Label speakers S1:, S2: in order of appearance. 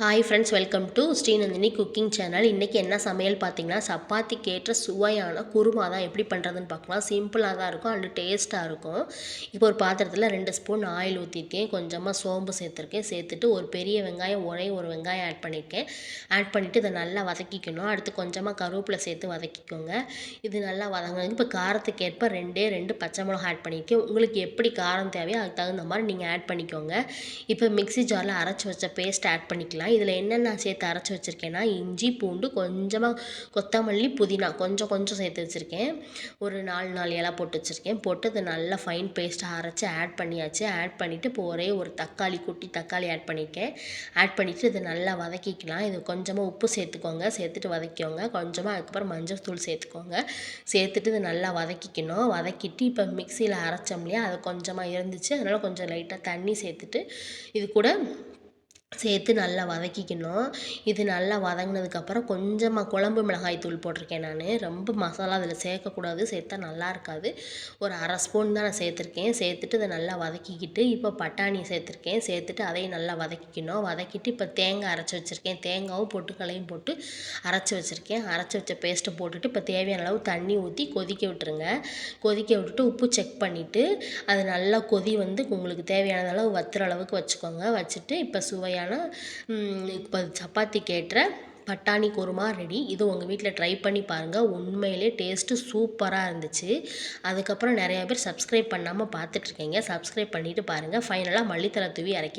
S1: Hi friends welcome to Srinandini cooking channel இன்றைக்கி என்ன சமையல் பார்த்தீங்கன்னா சப்பாத்திக்கு ஏற்ற சுவையான குருமா தான். எப்படி பண்ணுறதுன்னு பார்க்கலாம். சிம்பிளாக தான் இருக்கும் அண்டு டேஸ்ட்டாக இருக்கும். இப்போ ஒரு பாத்திரத்தில் ரெண்டு ஸ்பூன் ஆயில் ஊற்றிருக்கேன் கொஞ்சமாக சோம்பு சேர்த்துருக்கேன். சேர்த்துட்டு ஒரு பெரிய வெங்காயம் ஒரே ஒரு வெங்காயம் ஆட் பண்ணியிருக்கேன் ஆட் பண்ணிவிட்டு இதை நல்லா வதக்கிக்கணும். அடுத்து கொஞ்சமாக கருவேப்பிலை சேர்த்து வதக்கிக்கோங்க. இது நல்லா வதங்கணும் இப்போ காரத்துக்கு ஏற்ப ரெண்டே ரெண்டு பச்சை மிளகா ஆட் பண்ணியிருக்கேன் உங்களுக்கு எப்படி காரம் தேவையோ அதுக்கு தகுந்த மாதிரி நீங்கள் ஆட் பண்ணிக்கோங்க. இப்போ மிக்ஸி ஜாரில் அரைச்சி வச்ச பேஸ்ட் ஆட் பண்ணிக்கலாம் இதில் என்னென்ன சேர்த்து அரைச்சி வச்சுருக்கேன்னா இஞ்சி பூண்டு கொஞ்சமாக கொத்தமல்லி புதினா கொஞ்சம் கொஞ்சம் சேர்த்து வச்சுருக்கேன். ஒரு நாலு நாலு இலை போட்டு வச்சுருக்கேன். போட்டு அதை நல்லா ஃபைன் பேஸ்ட்டாக அரைச்சி ஆட் பண்ணியாச்சு. ஆட் பண்ணிவிட்டு இப்போ ஒரே ஒரு தக்காளி குட்டி தக்காளி ஆட் பண்ணியிருக்கேன் ஆட் பண்ணிவிட்டு இதை நல்லா வதக்கிக்கலாம். இது கொஞ்சமாக உப்பு சேர்த்துக்கோங்க. சேர்த்துட்டு வதக்கிக்கோங்க. கொஞ்சமாக அதுக்கப்புறம் மஞ்சள் தூள் சேர்த்துக்கோங்க. சேர்த்துட்டு இதை நல்லா வதக்கிக்கணும். வதக்கிட்டு இப்போ மிக்சியில் அரைச்சோம் இல்லையா? அது கொஞ்சமாக இருந்துச்சு. அதனால் கொஞ்சம் லைட்டாக தண்ணி சேர்த்துட்டு இது கூட சேர்த்து நல்லா வதக்கிக்கணும். இது நல்லா வதங்கினதுக்கப்புறம் கொஞ்சமாக குழம்பு மிளகாய் தூள் போட்டிருக்கேன் நான். ரொம்ப மசாலா அதில் சேர்க்கக்கூடாது. சேர்த்தா நல்லா இருக்காது. ஒரு அரை ஸ்பூன் தான் நான் சேர்த்துருக்கேன். சேர்த்துட்டு இதை நல்லா வதக்கிக்கிட்டு இப்போ பட்டாணி சேர்த்துருக்கேன். சேர்த்துட்டு அதையும் நல்லா வதக்கிக்கணும். வதக்கிட்டு இப்போ தேங்காய் அரைச்சி வச்சுருக்கேன். தேங்காயும் பொட்டுக்களையும் போட்டு அரைச்சி வச்சுருக்கேன். அரைச்சி வச்ச பேஸ்ட்டை போட்டுட்டு இப்போ தேவையான அளவு தண்ணி ஊற்றி கொதிக்க விட்டுருங்க. கொதிக்க விட்டுட்டு உப்பு செக் பண்ணிவிட்டு அது நல்லா கொதி வந்து உங்களுக்கு தேவையான அளவு வத்துற அளவுக்கு வச்சுக்கோங்க. வச்சுட்டு இப்போ சுவையாக சுவையான இப்போ சப்பாத்திக்கு ஏற்ற பட்டாணி குருமா ரெடி. இது உங்கள் வீட்டில் ட்ரை பண்ணி பாருங்கள் உண்மையிலே டேஸ்ட்டு சூப்பராக இருந்துச்சு. அதுக்கப்புறம் நிறையா பேர் சப்ஸ்கிரைப் பண்ணாமல் பார்த்துட்ருக்கீங்க சப்ஸ்கிரைப் பண்ணிவிட்டு பாருங்கள் ஃபைனலாக மல்லித்தலை தூவி இறக்கி